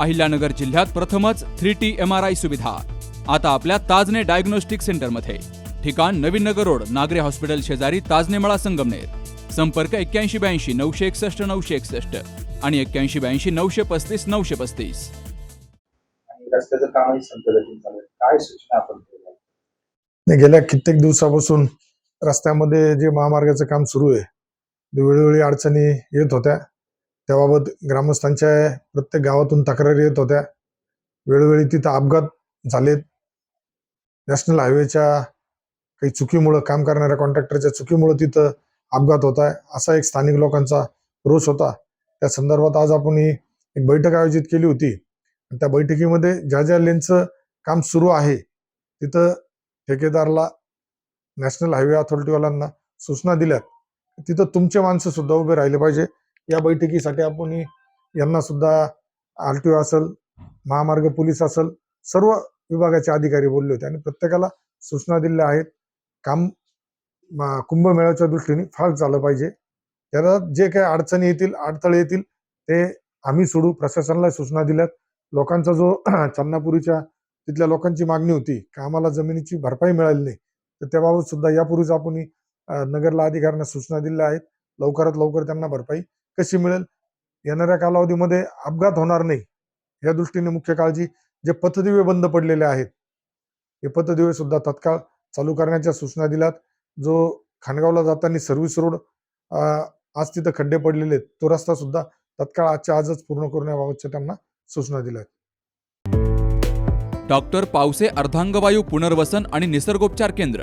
अहिल्यानगर जिल्ह्यात प्रथमच three T M R I सुविधा. आता आपल्या ताजने डायग्नोस्टिक सेंटरमध्ये. ठिकाण नवीन नगर रोड नागरे हॉस्पिटल शेजारी ताजने मळा संगमनेर. संपर्क एक्क्याऐंशी ब्याऐंशी नऊशे एकसष्ट नऊशे एकसष्ट आणि एक्क्याऐंशी ब्याऐंशी नऊशे पस्तीस नऊशे पस्तीस. गेल्या कित्येक दिवसापासून रस्त्यामध्ये जे महामार्गाचं काम सुरू आहे ते वेळोवेळी अडचणी येत होत्या. त्याबाबत ग्रामस्थांच्या प्रत्येक गावातून तक्रारी येत होत्या. वेळोवेळी तिथं अपघात झालेत. नॅशनल हायवेच्या काही चुकीमुळं काम करणाऱ्या कॉन्ट्रॅक्टरच्या चुकीमुळं तिथं अपघात होत आहे. असा एक स्थानिक लोकांचा रोष होता. त्या संदर्भात आज आपण ही एक बैठक आयोजित केली होती. आणि त्या बैठकीमध्ये ज्या ज्या लेनचं काम सुरू आहे तिथं ठेकेदारला नॅशनल हायवे अथॉरिटीवाल्यांना सूचना दिल्यात. तिथं तुमचे माणसं सुद्धा उभे राहिले पाहिजे. या बैठकीसाठी आपण यांना सुद्धा आर टी ओ असेल महामार्ग पोलीस असेल सर्व विभागाचे अधिकारी बोलले होते आणि प्रत्येकाला सूचना दिल्या आहेत. काम कुंभमेळ्याच्या दृष्टीने फास्ट झालं पाहिजे. त्याला जे काही अडचणी येतील अडथळे येतील ते आम्ही सोडू. प्रशासनाला सूचना दिल्यात. लोकांचा जो चन्नापुरीच्या तिथल्या लोकांची मागणी होती की आम्हाला जमिनीची भरपाई मिळाली नाही तर त्याबाबत सुद्धा यापूर्वीच आपण नगरला अधिकाऱ्यांना सूचना दिल्या आहेत. लवकरात लवकर त्यांना भरपाई कशी मिळेल? येणाऱ्या कालावधीमध्ये अपघात होणार नाही. या दृष्टीने मुख्य काळजी जे पथदिवे बंद पडलेले आहेत हे पथदिवे सुद्धा तत्काळ चालू करण्याच्या सूचना दिल्यात. जो खानगावला जाताना सर्व्हिस रोड आज तिथं खड्डे पडलेले आहेत तो रस्ता सुद्धा तत्काळ आजच्या आजच पूर्ण करण्याबाबतच्या त्यांना सूचना दिल्या आहेत. डॉक्टर पावसे अर्धांगवायू पुनर्वसन आणि निसर्गोपचार केंद्र.